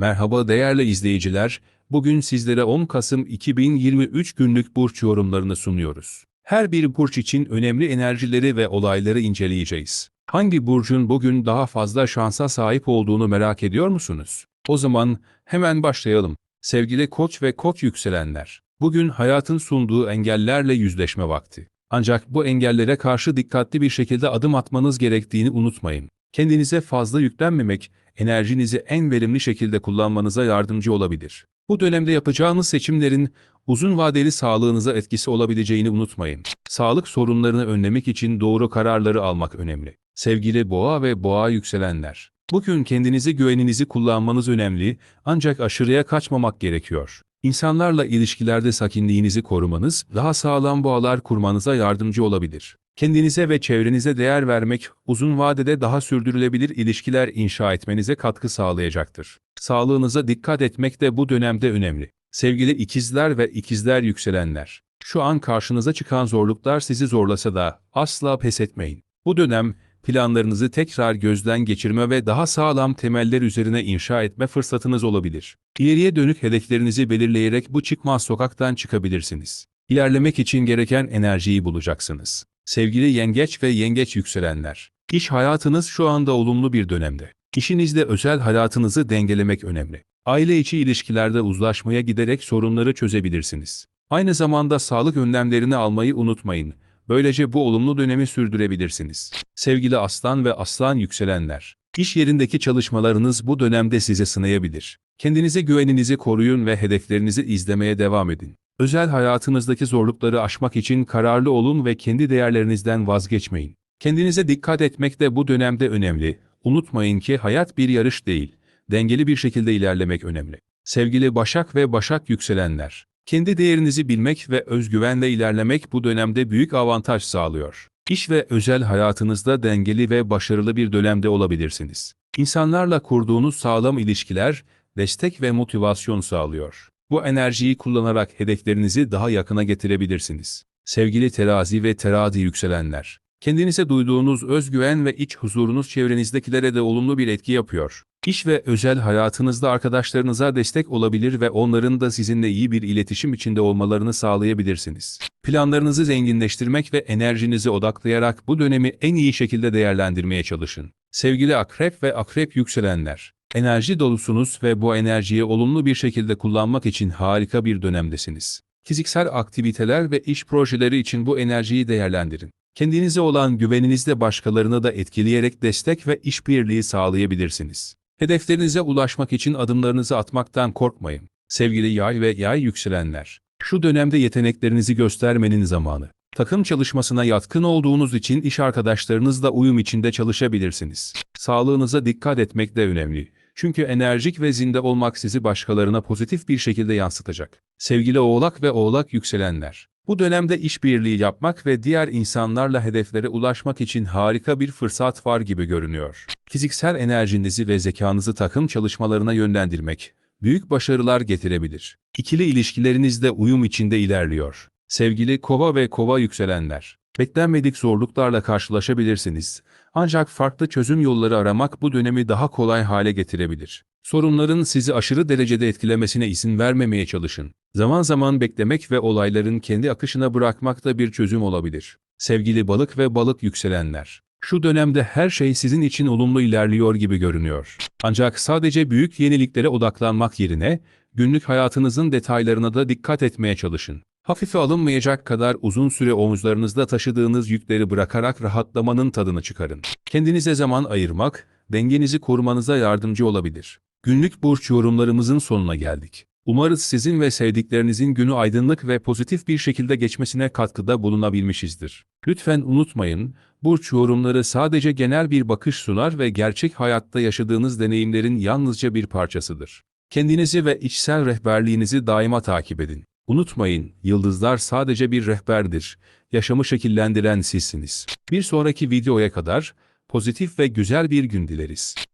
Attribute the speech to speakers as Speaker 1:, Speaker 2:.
Speaker 1: Merhaba değerli izleyiciler, bugün sizlere 10 Kasım 2023 günlük burç yorumlarını sunuyoruz. Her bir burç için önemli enerjileri ve olayları inceleyeceğiz. Hangi burcun bugün daha fazla şansa sahip olduğunu merak ediyor musunuz? O zaman hemen başlayalım. Sevgili koç ve koç yükselenler, bugün hayatın sunduğu engellerle yüzleşme vakti. Ancak bu engellere karşı dikkatli bir şekilde adım atmanız gerektiğini unutmayın. Kendinize fazla yüklenmemek, enerjinizi en verimli şekilde kullanmanıza yardımcı olabilir. Bu dönemde yapacağınız seçimlerin uzun vadeli sağlığınıza etkisi olabileceğini unutmayın. Sağlık sorunlarını önlemek için doğru kararları almak önemli. Sevgili boğa ve boğa yükselenler. Bugün kendinizi güveninizi kullanmanız önemli ancak aşırıya kaçmamak gerekiyor. İnsanlarla ilişkilerde sakinliğinizi korumanız, daha sağlam bağlar kurmanıza yardımcı olabilir. Kendinize ve çevrenize değer vermek, uzun vadede daha sürdürülebilir ilişkiler inşa etmenize katkı sağlayacaktır. Sağlığınıza dikkat etmek de bu dönemde önemli. Sevgili ikizler ve ikizler yükselenler, şu an karşınıza çıkan zorluklar sizi zorlasa da asla pes etmeyin. Bu dönem, planlarınızı tekrar gözden geçirme ve daha sağlam temeller üzerine inşa etme fırsatınız olabilir. İleriye dönük hedeflerinizi belirleyerek bu çıkmaz sokaktan çıkabilirsiniz. İlerlemek için gereken enerjiyi bulacaksınız. Sevgili yengeç ve yengeç yükselenler, iş hayatınız şu anda olumlu bir dönemde. İşinizde özel hayatınızı dengelemek önemli. Aile içi ilişkilerde uzlaşmaya giderek sorunları çözebilirsiniz. Aynı zamanda sağlık önlemlerini almayı unutmayın. Böylece bu olumlu dönemi sürdürebilirsiniz. Sevgili aslan ve aslan yükselenler, iş yerindeki çalışmalarınız bu dönemde size sınayabilir. Kendinize güveninizi koruyun ve hedeflerinizi izlemeye devam edin. Özel hayatınızdaki zorlukları aşmak için kararlı olun ve kendi değerlerinizden vazgeçmeyin. Kendinize dikkat etmek de bu dönemde önemli. Unutmayın ki hayat bir yarış değil. Dengeli bir şekilde ilerlemek önemli. Sevgili Başak ve Başak yükselenler, kendi değerinizi bilmek ve özgüvenle ilerlemek bu dönemde büyük avantaj sağlıyor. İş ve özel hayatınızda dengeli ve başarılı bir dönemde olabilirsiniz. İnsanlarla kurduğunuz sağlam ilişkiler, destek ve motivasyon sağlıyor. Bu enerjiyi kullanarak hedeflerinizi daha yakına getirebilirsiniz. Sevgili terazi ve terazi yükselenler, kendinize duyduğunuz özgüven ve iç huzurunuz çevrenizdekilere de olumlu bir etki yapıyor. İş ve özel hayatınızda arkadaşlarınıza destek olabilir ve onların da sizinle iyi bir iletişim içinde olmalarını sağlayabilirsiniz. Planlarınızı zenginleştirmek ve enerjinizi odaklayarak bu dönemi en iyi şekilde değerlendirmeye çalışın. Sevgili akrep ve akrep yükselenler, enerji dolusunuz ve bu enerjiyi olumlu bir şekilde kullanmak için harika bir dönemdesiniz. Fiziksel aktiviteler ve iş projeleri için bu enerjiyi değerlendirin. Kendinize olan güveninizle başkalarını da etkileyerek destek ve işbirliği sağlayabilirsiniz. Hedeflerinize ulaşmak için adımlarınızı atmaktan korkmayın. Sevgili yay ve yay yükselenler, şu dönemde yeteneklerinizi göstermenin zamanı. Takım çalışmasına yatkın olduğunuz için iş arkadaşlarınızla uyum içinde çalışabilirsiniz. Sağlığınıza dikkat etmek de önemli. Çünkü enerjik ve zinde olmak sizi başkalarına pozitif bir şekilde yansıtacak. Sevgili oğlak ve oğlak yükselenler, bu dönemde işbirliği yapmak ve diğer insanlarla hedeflere ulaşmak için harika bir fırsat var gibi görünüyor. Fiziksel enerjinizi ve zekanızı takım çalışmalarına yönlendirmek, büyük başarılar getirebilir. İkili ilişkileriniz de uyum içinde ilerliyor. Sevgili kova ve kova yükselenler, beklenmedik zorluklarla karşılaşabilirsiniz. Ancak farklı çözüm yolları aramak bu dönemi daha kolay hale getirebilir. Sorunların sizi aşırı derecede etkilemesine izin vermemeye çalışın. Zaman zaman beklemek ve olayların kendi akışına bırakmak da bir çözüm olabilir. Sevgili balık ve balık yükselenler, şu dönemde her şey sizin için olumlu ilerliyor gibi görünüyor. Ancak sadece büyük yeniliklere odaklanmak yerine, günlük hayatınızın detaylarına da dikkat etmeye çalışın. Hafife alınmayacak kadar uzun süre omuzlarınızda taşıdığınız yükleri bırakarak rahatlamanın tadını çıkarın. Kendinize zaman ayırmak, dengenizi korumanıza yardımcı olabilir. Günlük burç yorumlarımızın sonuna geldik. Umarız sizin ve sevdiklerinizin günü aydınlık ve pozitif bir şekilde geçmesine katkıda bulunabilmişizdir. Lütfen unutmayın, burç yorumları sadece genel bir bakış sunar ve gerçek hayatta yaşadığınız deneyimlerin yalnızca bir parçasıdır. Kendinizi ve içsel rehberliğinizi daima takip edin. Unutmayın, yıldızlar sadece bir rehberdir. Yaşamı şekillendiren sizsiniz. Bir sonraki videoya kadar pozitif ve güzel bir gün dileriz.